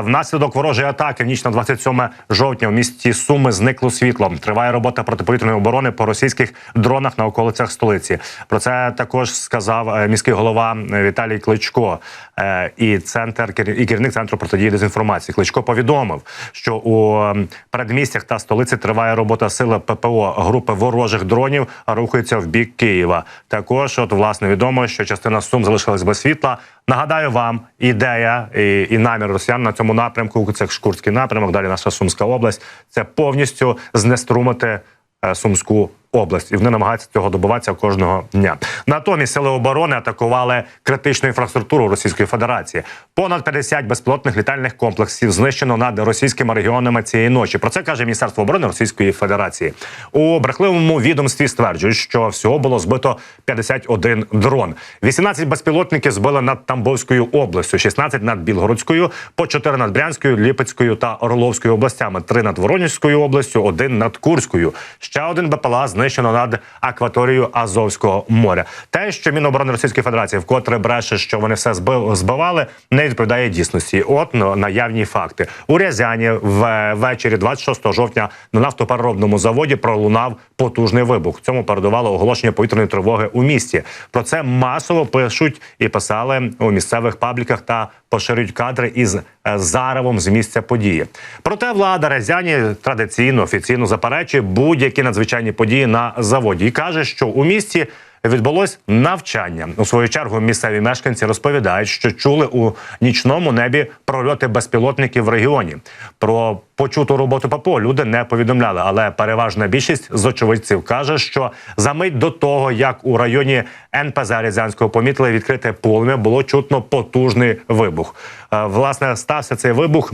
Внаслідок ворожої атаки в ніч на 27 жовтня в місті Суми зникло світло. Триває робота протиповітряної оборони по російських дронах на околицях столиці. Про це також сказав е, міський голова е, Віталій Кличко е, і центр і керівник центру протидії дезінформації. Кличко повідомив, що у передмістях та столиці триває робота сили ППО. Групи ворожих дронів рухаються в бік Києва. Також, от власне відомо, що частина сум залишилась без світла. Нагадаю вам, ідея і, і намір росіян на цьому напрямку. Це Шкурський напрямок. Далі наша Сумська область. Це повністю знеструмити е, Сумську область, і вони намагаються цього добиватися кожного дня. Натомість сили оборони атакували критичну інфраструктуру Російської Федерації. Понад 50 безпілотних літальних комплексів знищено над російськими регіонами цієї ночі. Про це каже Міністерство оборони Російської Федерації. У брехливому відомстві стверджують, що всього було збито 51 дрон. 18 безпілотників збили над Тамбовською областю, 16 над Білгородською, по 4 над Брянською, Ліпецькою та Орловською областями, 3 над Воронежською областю, 1 над Курською. Ще один БПЛА знищено над акваторією Азовського моря. Те, що Міноборони Російської Федерації вкотре бреше, що вони все збив- збивали, не відповідає дійсності. От наявні факти у Рязані ввечері 26 жовтня на нафтопереробному заводі пролунав потужний вибух. Цьому передувало оголошення повітряної тривоги у місті. Про це масово пишуть і писали у місцевих пабліках та поширюють кадри із заревом з місця події. Проте влада резяні традиційно офіційно заперечує будь-які надзвичайні події на заводі і каже, що у місті. Відбулось навчання у свою чергу. Місцеві мешканці розповідають, що чули у нічному небі прольоти безпілотників в регіоні. Про почуту роботу ППО люди не повідомляли, але переважна більшість з очевидців каже, що за мить до того, як у районі НПЗ Рязанського помітили відкрите полум'я, було чутно потужний вибух. Е, Власне, стався цей вибух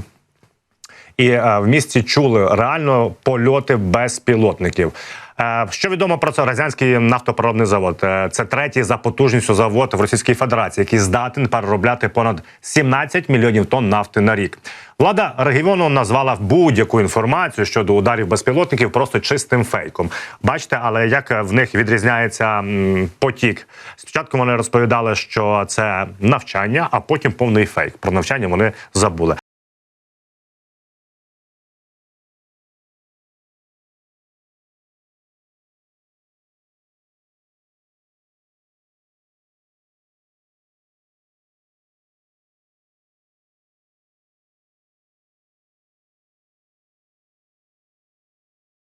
і е, в місті чули реально польоти безпілотників. Е, Що відомо про це Разянський нафтопереробний завод? Е, Це третій за потужністю завод в Російській Федерації, який здатен переробляти понад 17 мільйонів тонн нафти на рік. Влада регіону назвала будь-яку інформацію щодо ударів безпілотників просто чистим фейком. Бачите, але як в них відрізняється потік? Спочатку вони розповідали, що це навчання, а потім повний фейк. Про навчання вони забули.